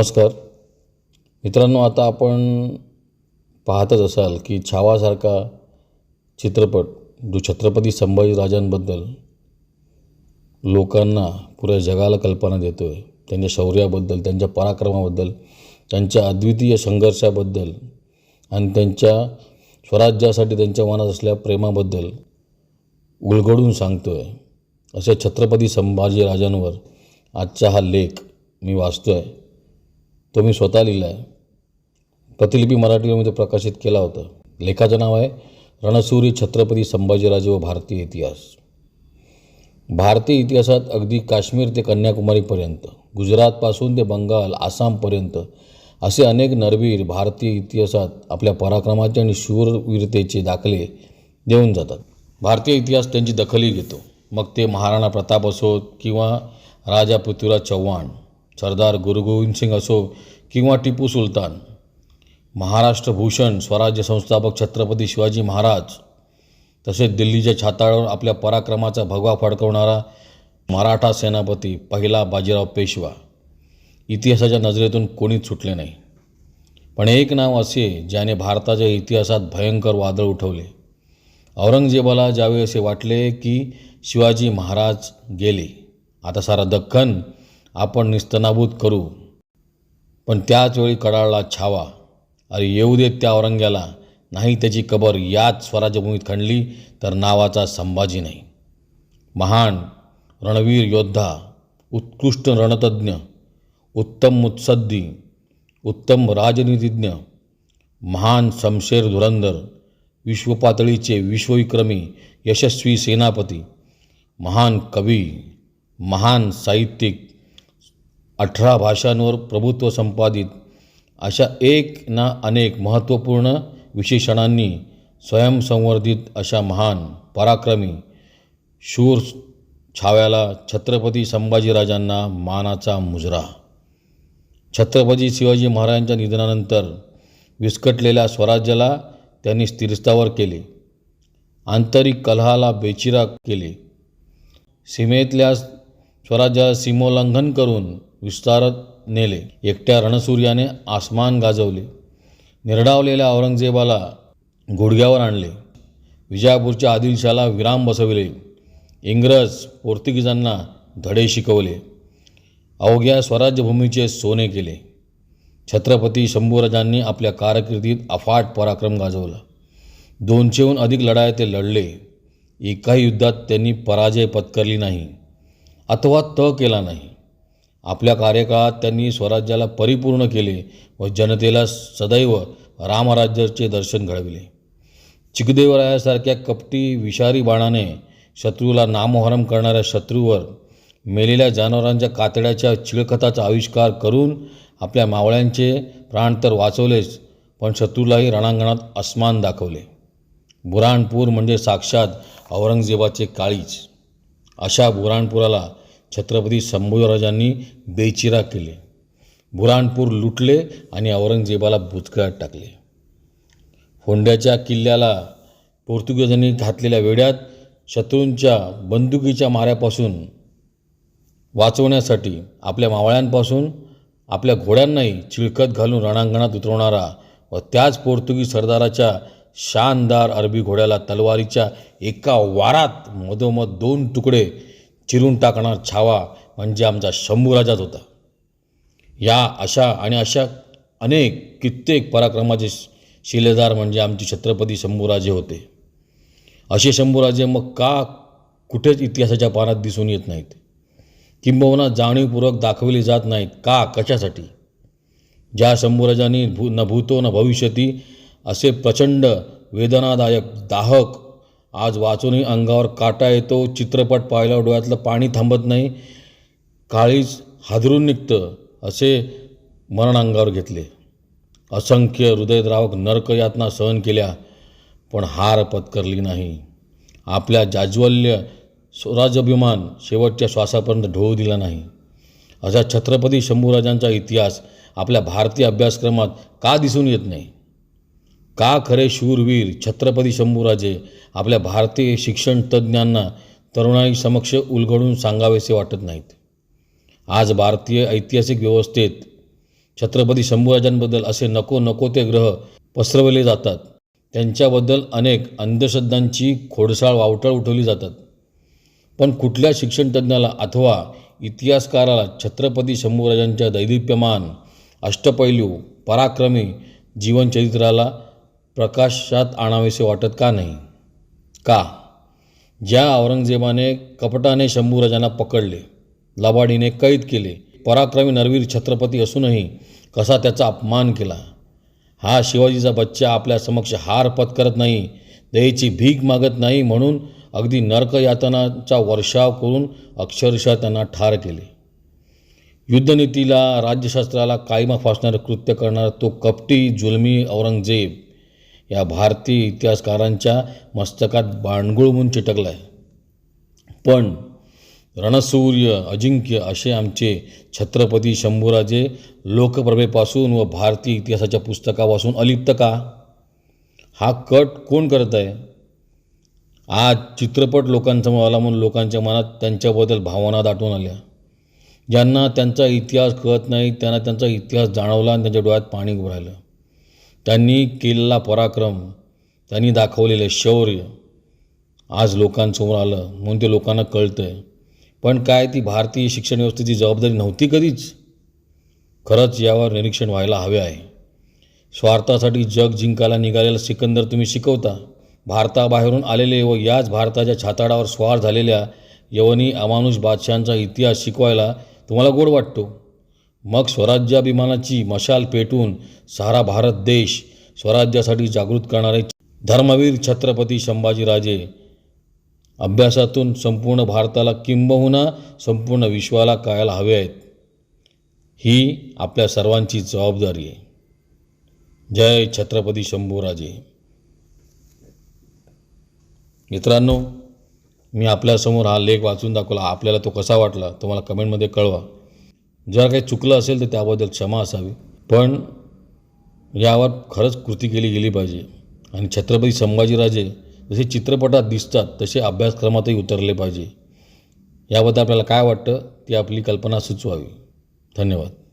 नमस्कार. मित्रांनो आता आपण पाहतच असाल की छावासारखा चित्रपट जो छत्रपती संभाजीराजांबद्दल लोकांना पुऱ्या जगाला कल्पना देतो आहे त्यांच्या शौर्याबद्दल त्यांच्या पराक्रमाबद्दल त्यांच्या अद्वितीय संघर्षाबद्दल आणि त्यांच्या स्वराज्यासाठी त्यांच्या मनात असल्या प्रेमाबद्दल उलगडून सांगतो आहे अशा छत्रपती संभाजीराजांवर आजचा हा लेख मी वाचतो आहे तो मी स्वतः लिहिला आहे. प्रतिलिपी मराठीमध्ये प्रकाशित केला होता. लेखाचं नाव आहे रणसूरी छत्रपती संभाजीराजे व भारतीय इतिहास. भारतीय इतिहासात अगदी काश्मीर ते कन्याकुमारीपर्यंत गुजरातपासून ते बंगाल आसामपर्यंत असे अनेक नरवीर भारतीय इतिहासात आपल्या पराक्रमाचे आणि शूरवीरतेचे दाखले देऊन जातात. भारतीय इतिहास त्यांची दखलही घेतो. मग ते महाराणा प्रताप असोत किंवा राजा पृथ्वीराज चव्हाण सरदार गुरु गोविंद सिंग असो किंवा टिपू सुलतान महाराष्ट्र भूषण स्वराज्य संस्थापक छत्रपती शिवाजी महाराज तसेच दिल्लीच्या छाताळावर आपल्या पराक्रमाचा भगवा फडकवणारा मराठा सेनापती पहिला बाजीराव पेशवा. इतिहासाच्या नजरेतून कोणीच सुटले नाही. पण एक नाव असे ज्याने भारताच्या इतिहासात भयंकर वादळ उठवले. औरंगजेबाला ज्यावेळी असे वाटले की शिवाजी महाराज गेले आता सारा दख्खन आपण निस्तनाबूत करू. पण त्याच वेळी कडाळला छावा. अरे येऊ देत त्या औरंग्याला. नाही त्याची कबर याच स्वराज्यभूमीत खणली तर नावाचा संभाजी नाही. महान रणवीर योद्धा उत्कृष्ट रणतज्ञ उत्तम मुत्सद्दी उत्तम राजनीतिज्ञ महान शमशेर धुरंधर विश्वपातळीचे विश्वविक्रमी यशस्वी सेनापती महान कवी महान साहित्यिक अठरा भाषांवर प्रभुत्व संपादित अशा एक ना अनेक महत्त्वपूर्ण विशेषणांनी स्वयंसंवर्धित अशा महान पराक्रमी शूर छाव्याला छत्रपती संभाजीराजांना मानाचा मुजरा. छत्रपती शिवाजी महाराजांच्या निधनानंतर विस्कटलेल्या स्वराज्याला त्यांनी स्थिरस्थावर केले आंतरिक कलहाला बेचिरा केले. सीमेतल्या स्वराज्याला सीमोल्लंघन करून विस्तारत नेले. एकट्या रणसूर्याने आसमान गाजवले. निर्डावलेल्या औरंगजेबाला गुडघ्यावर आणले. विजापूरच्या आदिलशाला विराम बसविले. इंग्रज पोर्तुगीजांना धडे शिकवले. अवघ्या स्वराज्यभूमीचे सोने केले. छत्रपती शंभूराजांनी आपल्या कारकिर्दीत अफाट पराक्रम गाजवला. दोनशेहून अधिक लढाया ते लढले. एकाही युद्धात त्यांनी पराजय पत्करली नाही. अथवा त केला नाही. आपल्या कार्यकाळात त्यांनी स्वराज्याला परिपूर्ण केले व जनतेला सदैव रामराज्याचे दर्शन घडविले. चिकदेवरायासारख्या कपटी विषारी बाणाने शत्रूला नामोहरम करणाऱ्या शत्रूवर मेलेल्या जनावरांच्या कातड्याच्या चिळखताचा आविष्कार करून आपल्या मावळ्यांचे प्राण तर वाचवलेच पण शत्रूलाही रणांगणात अस्मान दाखवले. बुराणपूर म्हणजे साक्षात औरंगजेबाचे काळीज. अशा बुराणपुराला छत्रपती संभाजीराजांनी बेचिरा केले. बुराणपूर लुटले आणि औरंगजेबाला भूतकाळात टाकले. फोंड्याच्या किल्ल्याला पोर्तुगीजांनी घातलेल्या वेड्यात शत्रूंच्या बंदुकीच्या माऱ्यापासून वाचवण्यासाठी आपल्या मावळ्यांपासून आपल्या घोड्यांनाही चिळकत घालून रणांगणात उतरवणारा व त्याच पोर्तुगीज सरदाराच्या शानदार अरबी घोड्याला तलवारीच्या एका वारात मधोमध दोन तुकडे चिरून टाकणार छावा म्हणजे आमचा शंभूराजाच होता. या अशा आणि अशा अनेक कित्येक पराक्रमाचे शिलेदार म्हणजे आमचे छत्रपती शंभूराजे होते. असे शंभूराजे मग का कुठेच इतिहासाच्या पानात दिसून येत नाहीत? किंबहुना जाणीवपूर्वक दाखवले जात नाहीत. का? कशासाठी? ज्या शंभूराजांनी भू न भूतो न भविष्यती असे प्रचंड वेदनादायक दाहक आज वाचूनही अंगावर काटा येतो चित्रपट पाहिल्यावर डोळ्यातलं पाणी थांबत नाही काळीच हादरून निघतं असे मरण अंगावर घेतले. असंख्य हृदयद्रावक नरकयातना सहन केल्या पण हार पत्करली नाही. आपल्या जाज्वल्य स्वराज्याभिमान शेवटच्या श्वासापर्यंत ढोळू दिला नाही. अशा छत्रपती शंभूराजांचा इतिहास आपल्या भारतीय अभ्यासक्रमात का दिसून येत नाही? का खरे शूरवीर छत्रपती शंभूराजे आपल्या भारतीय शिक्षण तज्ज्ञांना तरुणाई समक्ष उलगडून सांगावेसे वाटत नाहीत? आज भारतीय ऐतिहासिक व्यवस्थेत छत्रपती शंभूराजांबद्दल असे नको नको ते ग्रह पसरवले जातात. त्यांच्याबद्दल अनेक अंधश्रद्धांची खोडसाळ वावटळ उठवली जातात. पण कुठल्या शिक्षणतज्ज्ञाला अथवा इतिहासकाराला छत्रपती शंभूराजांच्या दैदिप्यमान अष्टपैलू पराक्रमी जीवनचरित्राला प्रकाशात आणावेसे वाटत का नाही? का? ज्या औरंगजेबाने कपटाने शंभूराजांना पकडले लबाडीने कैद केले पराक्रमी नरवीर छत्रपती असूनही कसा त्याचा अपमान केला? हा शिवाजीचा बच्चा आपल्या समक्ष हार पत्करत नाही दयेची भीक मागत नाही म्हणून अगदी नरकयातनाचा वर्षाव करून अक्षरशः त्यांना ठार केले. युद्धनीतीला राज्यशास्त्राला कायमा फासणारं कृत्य करणारा तो कपटी जुलमी औरंगजेब या भारतीय इतिहासकारांच्या मस्तकात बाणगुळ म्हणून चिटकला आहे पण रणसूर्य अजिंक्य असे आमचे छत्रपती शंभूराजे लोकप्रभेपासून व भारतीय इतिहासाच्या पुस्तकापासून अलिप्त का? हा कट कोण करत आहे? आज चित्रपट लोकांसमोर आला म्हणून लोकांच्या मनात त्यांच्याबद्दल भावना दाटून आल्या. ज्यांना त्यांचा इतिहास कळत नाही त्यांना त्यांचा इतिहास जाणवला आणि त्यांच्या डोळ्यात पाणी उभं राहिलं. त्यांनी केलेला पराक्रम त्यांनी दाखवलेलं शौर्य आज लोकांसमोर आलं. म्हणून ते लोकांना कळतं आहे पण काय ती भारतीय शिक्षण व्यवस्थेची जबाबदारी नव्हती कधीच? खरंच यावर निरीक्षण व्हायला हवे आहे. स्वार्थासाठी जग जिंकायला निघालेला सिकंदर तुम्ही शिकवता. भारताबाहेरून आलेले व याच भारताच्या छाताडावर स्वार झालेल्या यवनी अमानुष बादशहांचा इतिहास शिकवायला तुम्हाला गोड वाटतो. मग स्वराज्याभिमानाची मशाल पेटून सारा भारत देश स्वराज्यासाठी जागृत करणारे धर्मवीर छत्रपती संभाजीराजे. अभ्यासातून संपूर्ण भारताला किंबहुना संपूर्ण विश्वाला कळायला हवे आहेत. ही आपल्या सर्वांची जबाबदारी आहे. जय छत्रपती शंभूराजे. मित्रांनो मी आपल्यासमोर हा लेख वाचून दाखवला. आपल्याला तो कसा वाटला तुम्हाला कमेंटमध्ये कळवा. जर काही चुकलं असेल तर त्याबद्दल क्षमा असावी. पण यावर खरंच कृती केली गेली पाहिजे. आणि छत्रपती संभाजीराजे जसे चित्रपटात दिसतात तसे अभ्यासक्रमातही उतरले पाहिजे. याबद्दल आपल्याला काय वाटतं ती आपली कल्पना सुचवावी. धन्यवाद.